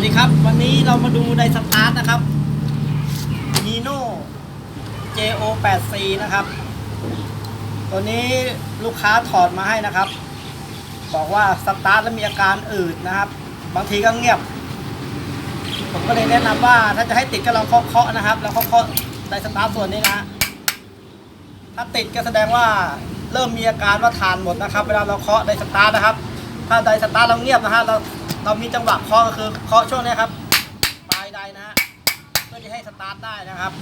วัสดีครับ วันนี้เรามาดูไดสตาร์ทนะครับ Nino JO 8 C นะครับ ตัวนี้ลูกค้าถอดมาให้นะครับ บอกว่าสตาร์ทแล้วมีอาการอืดนะครับ บางทีก็เงียบ ผมก็เลยแนะนำว่าถ้าจะให้ติดก็ลองเคาะๆนะครับ แล้วเคาะๆไดสตาร์ทส่วนนี้นะ ถ้าติดก็แสดงว่าเริ่มมีอาการว่าทานหมดนะครับ เวลาเราเคาะไดสตาร์ทนะครับ ถ้าไดสตาร์ทเราเงียบนะฮะเรา เรามีจังหวะเคาะก็คือเคาะช่วงนี้ครับปลายไดนะฮะเพื่อจะให้สตาร์ทได้นะครับ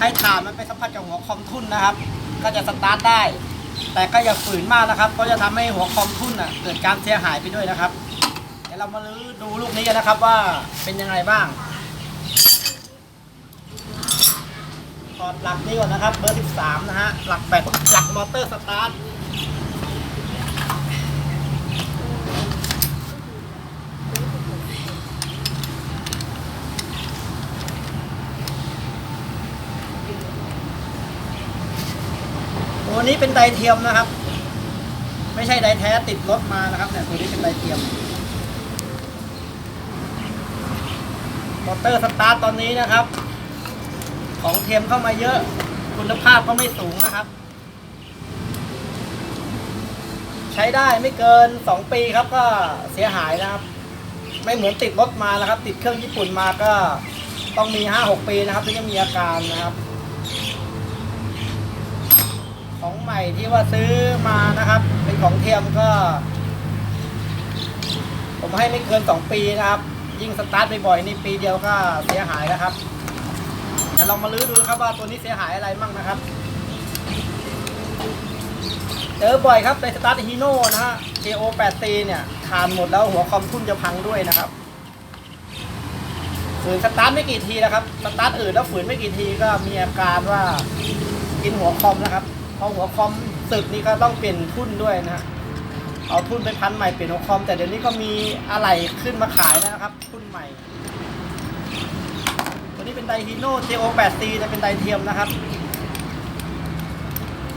ให้ฐานมันไปสัมผัสกับหัวคอมทุ่นนะครับ ก็จะสตาร์ทได้ แต่ก็อย่าฝืนมากนะครับเพราะจะทำให้หัวคอมทุ่นอะเกิดการเสียหายไปด้วยนะครับ เดี๋ยวเรามาลื้อดูลูกนี้กันนะครับว่าเป็นยังไงบ้างถอดหลักนี้ก่อนนะครับเบอร์ 13 นะฮะหลักแบตหลักมอเตอร์สตาร์ท ตัวนี้เป็นไดเทียมนะครับ ไม่ใช่ไดแท้ติดรถมานะครับเนี่ยตัวนี้เป็นไดเทียมมอเตอร์สตาร์ทตอนนี้นะครับ ของเทียมเข้ามาเยอะ คุณภาพก็ไม่สูงนะครับ ใช้ได้ไม่เกิน 2 ปีครับก็เสียหายนะครับ ไม่เหมือนติดรถมานะครับ ติดเครื่องญี่ปุ่นมาก็ต้องมี 5-6 ปีนะครับถึงจะมีอาการนะครับ ของใหม่ที่ว่าซื้อมานะครับ เป็นของเทียมก็ ผมให้ไม่เกิน 2 ปีนะครับ ยิ่งสตาร์ทบ่อยๆนี่ปีเดียวก็เสียหายแล้วครับเดี๋ยวเรามาลื้อดูนะครับว่าตัวนี้เสียหายอะไรมั่งนะครับเจอบ่อยครับในสตาร์ทฮีโน่นะฮะ JO 8 c เนี่ยทานหมดแล้วหัวคอมทุ่นจะพังด้วยนะครับฝืนสตาร์ทไม่กี่ทีนะครับ สตาร์ทอื่นแล้วฝืนไม่กี่ทีก็มีอาการว่ากินหัวคอมนะครับ พอหัวคอมสึกนี่ก็ต้องเปลี่ยนทุ่นด้วยนะฮะเอาทุ่นไปพันใหม่เปลี่ยนหัวคอมแต่เดี๋ยวนี้ก็มีอะไรขึ้นมาขายแล้วนะครับทุ่นใหม่ ตัวนี้เป็นไดฮีโน่ JO 8 c จะเป็นไดเทียมนะครับ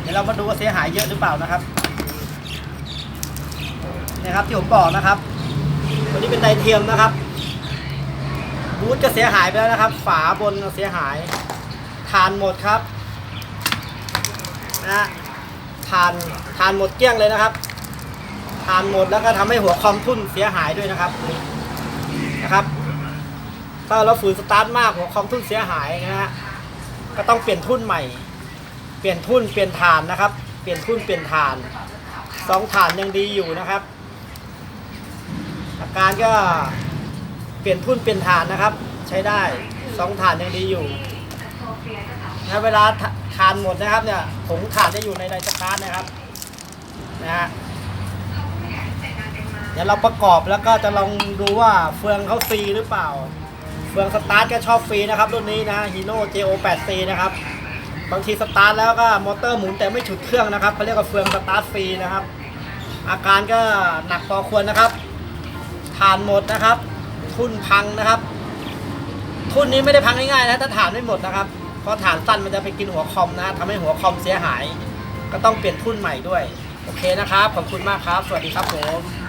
เดี๋ยวเรามาดูว่าเสียหายเยอะหรือเปล่านะครับนี่ยครับที่ผมบอกนะครับ ตัวนี้เป็นไดเทียมนะครับบูทก็เสียหายไปแล้วนะครับ ฝาบนเสียหาย ทานหมดครับ นะฮะทานทานหมดเกลี้ยงเลยนะครับ ทานหมดแล้วก็ทำให้หัวคอมทุ่นเสียหายด้วยนะครับนะครับถ้าเราฝืนสตาร์ทมากหัวคอมทุ่นเสียหายนะฮะก็ต้องเปลี่ยนทุ่นใหม่ เปลี่ยนทุ่นเปลี่ยนฐานนะครับ เปลี่ยนทุ่นเปลี่ยนฐานสองฐานยังดีอยู่นะครับ อาการก็เปลี่ยนทุ่นเปลี่ยนฐานนะครับ ใช้ได้สองฐานยังดีอยู่นะเวลา ฐานหมดนะครับเนี่ยผงฐานจะอยู่ในไดสตาร์ทนะครับนะฮะเดี๋ยวเราประกอบแล้วก็จะลองดูว่าเฟืองเขาฟรีหรือเปล่า เฟืองสตาร์ทก็ชอบฟรีนะครับรุ่นนี้นะฮีโน่ JO 8 c นะครับบางทีสตาร์ทแล้วก็มอเตอร์หมุนแต่ไม่ฉุดเครื่องนะครับเขาเรียกว่าเฟืองสตาร์ทฟรีนะครับ อาการก็หนักพอควรนะครับฐานหมดนะครับ ทุนพังนะครับ ทุนนี้ไม่ได้พังง่ายๆนะถ้าฐานไม่หมดนะครับ เพราะฐานสั้นมันจะไปกินหัวคอมนะทำให้หัวคอมเสียหาย ก็ต้องเปลี่ยนทุนใหม่ด้วย โอเคนะครับ ขอบคุณมากครับ สวัสดีครับผม